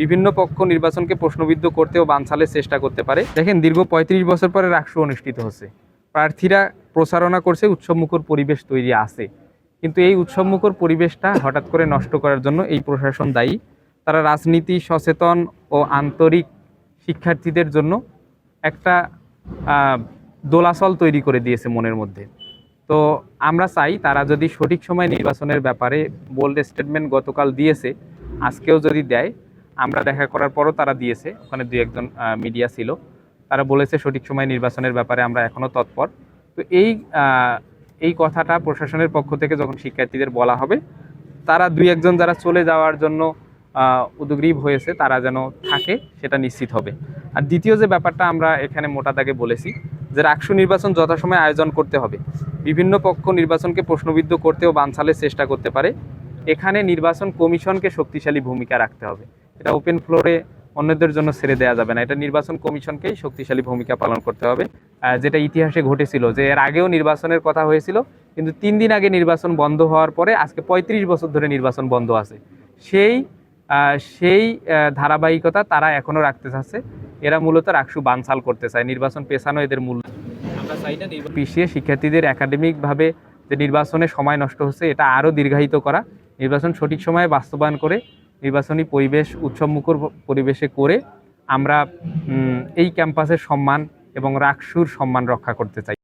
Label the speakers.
Speaker 1: বিভিন্ন পক্ষ নির্বাচনকে প্রশ্নবিদ্ধ করতে ও বানচালের চেষ্টা করতে পারে। দেখেন, দীর্ঘ পঁয়ত্রিশ বছর পরে রাকসু অনুষ্ঠিত হচ্ছে। প্রার্থীরা প্রচারণা করছে, উৎসবমুখর পরিবেশ তৈরি আছে। কিন্তু এই উৎসবমুখর পরিবেশটা হঠাৎ করে নষ্ট করার জন্য এই প্রশাসন দায়ী। তারা রাজনীতি, সচেতন ও আন্তরিক শিক্ষার্থীদের জন্য একটা দোলাচল তৈরি করে দিয়েছে মনের মধ্যে। তো আমরা চাই তারা যদি সঠিক সময় নির্বাচনের ব্যাপারে বোল্ড স্টেটমেন্ট গতকাল দিয়েছে, আজকেও যদি দেয় আমরা দেখা করার পরও তারা দিয়েছে। ওখানে দুই একজন মিডিয়া ছিল। তারা বলেছে সঠিক সময় নির্বাচনের ব্যাপারে আমরা এখনও তৎপর। তো এই এই কথাটা প্রশাসনের পক্ষ থেকে যখন শিক্ষার্থীদের বলা হবে, তারা দুই একজন যারা চলে যাওয়ার জন্য উদ্গ্রীব হয়েছে, তারা যেন থাকে, সেটা নিশ্চিত হবে। আর দ্বিতীয় যে ব্যাপারটা আমরা এখানে মোটা দাগে বলেছি, যে রাকসু নির্বাচন যথাসময়ে আয়োজন করতে হবে। বিভিন্ন পক্ষ নির্বাচনকে প্রশ্নবিদ্ধ করতে ও বানচালের চেষ্টা করতে পারে। এখানে নির্বাচন কমিশনকে শক্তিশালী ভূমিকা রাখতে হবে। এটা ওপেন ফ্লোরে অন্যদের জন্য ছেড়ে দেওয়া যাবে না। এটা নির্বাচন কমিশনকেই শক্তিশালী ভূমিকা পালন করতে হবে। যেটা ইতিহাসে ঘটেছিল যে এর আগেও নির্বাচনের কথা হয়েছিল, কিন্তু তিন দিন আগে নির্বাচন বন্ধ হওয়ার পরে আজকে পঁয়ত্রিশ বছর ধরে নির্বাচন বন্ধ আছে। সেই সেই ধারাবাহিকতা তারা এখনও রাখতে চাচ্ছে। এরা মূলত রাকসু বানচাল করতে চায়। নির্বাচন পেছানো এদের মূল। পিছিয়ে শিক্ষার্থীদের একাডেমিকভাবে যে নির্বাচনে সময় নষ্ট হচ্ছে, এটা আরও দীর্ঘায়িত করা। নির্বাচন সঠিক সময়ে বাস্তবায়ন করে নির্বাচনী পরিবেশ উৎসবমুখর পরিবেশে করে আমরা এই ক্যাম্পাসের সম্মান এবং রাকসুর সম্মান রক্ষা করতে চাই।